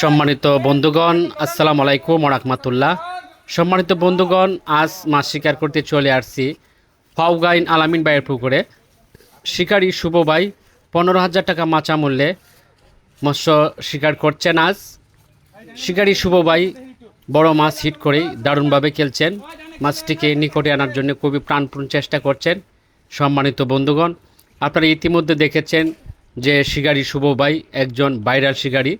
সম্মানিত বন্ধুগণ, আসসালামু আলাইকুম রাহমাতুল্লাহ। সম্মানিত বন্ধুগণ, আজ মাছ শিকার করতে চলে আসছি ফাউগাইন আলামিন বাইয়ের পুকুরে। শিকারী শুভ ভাই, পনেরো হাজার টাকা মাচা মূল্যে মৎস্য শিকার করছেন আজ। শিকারি শুভ ভাই, বড় মাছ হিট করেই দারুণভাবে খেলছেন। মাছটিকে নিকটে আনার জন্য খুবই প্রাণপূর্ণ চেষ্টা করছেন সম্মানিত বন্ধুগণ। আপনারা ইতিমধ্যে দেখেছেন যে শিকারি শুভ ভাই একজন ভাইরাল শিকারী।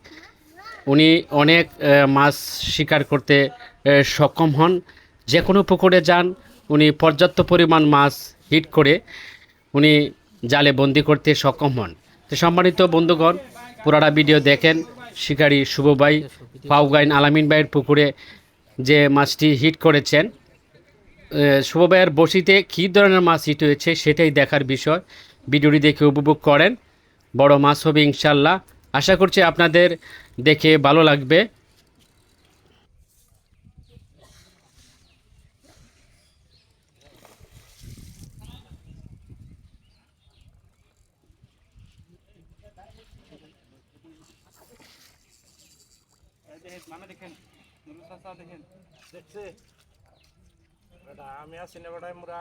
উনি অনেক মাছ শিকার করতে সক্ষম হন। যে কোনো পুকুরে যান উনি পর্যাপ্ত পরিমাণ মাছ হিট করে উনি জালে বন্দি করতে সক্ষম হন। তো সম্মানিত বন্ধুগণ পুরাটা ভিডিও দেখেন শিকারী শুভ ভাই পাউগাইন আলামিন ভাইয়ের পুকুরে যে মাছটি হিট করেছেন। আহ, শুভ ভাইয়ের বসিতে কী ধরনের মাছ হিট হয়েছে সেটাই দেখার বিষয়। ভিডিওটি দেখে উপভোগ করেন। বড় মাছ হবে ইনশাল্লাহ আশা করছি আপনাদের দেখে ভালো লাগবে। বেটা আমি আছি না মুরা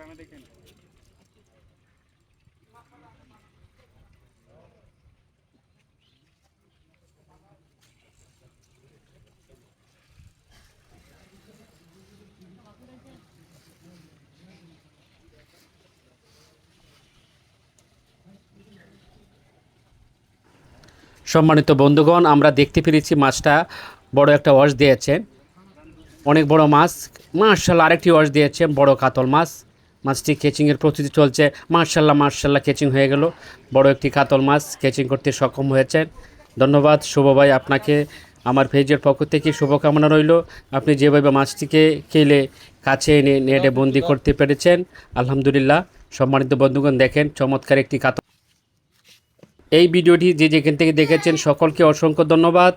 আমি? সম্মানিত বন্ধুগণ, আমরা দেখতে পেরেছি মাছটা বড় একটা ওয়াশ দিয়েছে অনেক বড় মাছ মার্শাল্লাহ আরেকটি ওয়াশ দিয়েছে, বড় কাতল মাছ মাছটি কেচিংয়ের প্রস্তুতি চলছে। মার্শাল্লাহ মার্শাল্লাহ কেচিং হয়ে গেল। বড় একটি কাতল মাছ কেচিং করতে সক্ষম হয়েছেন ধন্যবাদ, শুভ ভাই আপনাকে। আমার পেজের পক্ষ থেকে শুভকামনা রইল। আপনি যেভাবে মাছটিকে কেলে কাছে এনে নেটে বন্দি করতে পেরেছেন, আলহামদুলিল্লাহ। সম্মানিত বন্ধুগণ, দেখেন চমৎকার একটি কাতল। এই ভিডিওটি যে যেখান থেকে দেখেছেন, সকলকে অসংখ্য ধন্যবাদ।